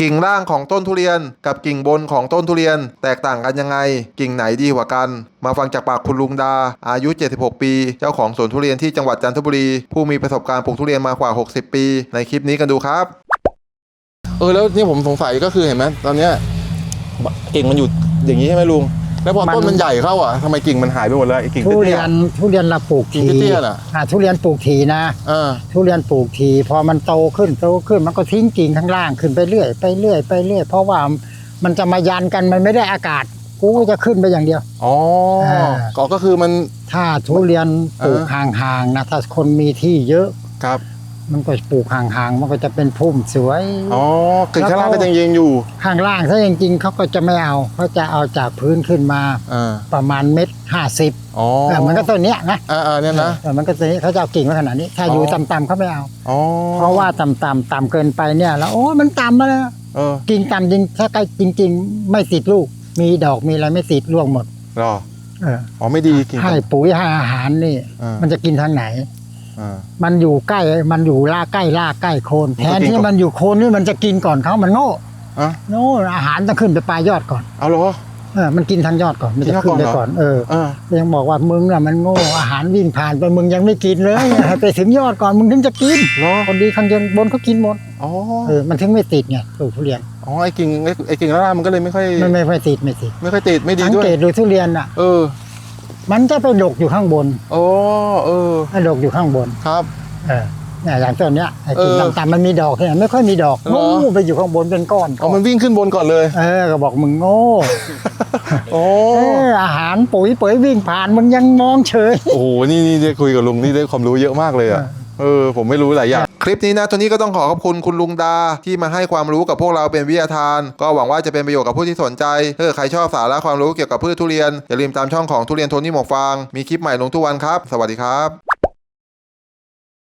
กิ่งล่างของต้นทุเรียน กับกิ่งบนของต้นทุเรียน แตกต่างกันยังไง กิ่งไหนดีกว่ากัน มาฟังจากปากคุณลุงดา อายุ 76 ปี เจ้าของสวนทุเรียนที่จังหวัดจันทบุรี ผู้มีประสบการณ์ปลูกทุเรียนมากว่า 60 ปี ในคลิปนี้กันดูครับ เออแล้วนี่ผมสงสัยก็คือเห็นไหมตอนเนี้ยกิ่งมันอยู่อย่างนี้ใช่ไหมลุง แล้วพอมันต้นมันใหญ่เข้าอะทำไมกิ่งมันหายไปหมดเลยไอ้กิ่งทุเรีเตี้ยยนทุเรียนเราปลูกกิ่ทีงเตี้ยๆน่ะอ่าทุเรียนปลูกทีนะๆเออทุเรียนปลูกที พอมันโตขึ้นโตขึ้นมันก็ทิ้งกิ่งข้างล่างขึ้นไปเรื่อยไปเรื่อยไปเรื่อยเพราะว่ามันจะมายันกันมันไม่ได้อากาศกูก็จะขึ้นไปอย่างเดียว อ๋ออ่าก็ก็คือมัน ถ้าทุเรียนปลูกอ่าห่างๆนะ ถ้าคนมีที่เยอะ ครับ มันก็ปลูกห่างๆ มันก็จะเป็นพุ่มสวยอ๋อกิ่งข้างล่างก็ยังยังอยู่ ข้างล่างถ้าจริงๆเขาก็จะไม่เอาเขาจะเอาจากพื้นขึ้นมาอ่าประมาณเม็ดห้าสิบอ๋อมันก็ต้นเนี้ยนะอ่าอ่าเนี่ยนะเออมันก็ตัวนี้เขาจะเอากิ่งไว้ขนาดนี้ ถ้าอยู่อ๋อต่ำๆเขาไม่เอาอ๋อเพราะว่าต่ำๆต่ำเกินไปเนี่ย แล้วโอ้มันต่ำมาแล้วเออกิ่งต่ำจริงถ้าใกล้จริง ๆ ไม่ติดลูก มีดอกมีอะไรไม่ติดร่วงหมดรอเอออ๋อไม่ดีกิ่งให้ปุ๋ยให้อาหารนี่อ่ามันจะกินทางไหน อ่า มันอยู่ใกล้มันอยู่ล่าใกล้ล่าใกล้โคนมันแทก็นกินที่ก่อน มันอยู่โคนนี่มันจะกินก่อนเขามันโง่อะโน่อาหารต้องขึ้นไปปลายยอดก่อนเอาเหรอ เออมันกินทางยอดก่อนมันจะกินขึ้นไปยอดก่ก่ออนนเหรอเออเออยังบอกว่ามึงน่ะมันโง่อาหารวิ่งผ่านไปมึงยังไม่กินเลย ให้ไปถึงยอดก่อนมึงถึงจะกินเหรอคนดีข้างเดียวบนเขากินหมดอ๋อเออมันถึงไม่ติดไงปลูกทุเรียนอ๋อไอ้กิ่งไอ้ไอ้กิ่งข้างล่างมันก็เลยไม่ค่อยไม่ไม่ไม่ติดไม่ติดไม่ค่อยติดไม่ดีสังด้วย เกตดูทุเรียนอะ เออ มันจะไปดกอยู่ข้างบนโอ้เออให้ดกอยู่ข้างบนครับ เออเนี่ยอย่างต้นเนี้ยไอ้กิ่งเออต่ำๆมันมีดอกเนี่ยไม่ค่อยมีดอกเหรอโง่ไปอยู่ข้างบนเป็นก้อนอ๋อมันวิ่งขึ้นบนก่อนเลยเออก็บอกมึงโง่โอ้เอออาหารปุ๋ยเป๋ยวิ่งผ่านมึงยังมองเฉย โอ้โหนี่นี่ได้คุยกับลุงนี่ได้ความรู้เยอะมากเลยอะเออผมไม่รู้หลายอย่าง คลิปนี้นะตัวนี้ก็ต้องขอขอบคุณคุณลุงดาที่มาให้ความรู้กับพวกเราเป็นวิทยาทาน ก็หวังว่าจะเป็นประโยชน์กับผู้ที่สนใจถ้าเกิดใครชอบสาระความรู้เกี่ยวกับพืชทุเรียนอย่าลืมตามช่องของทุเรียนโทนี่หมวกฟางมีคลิปใหม่ลงทุกวันครับ สวัสดีครับ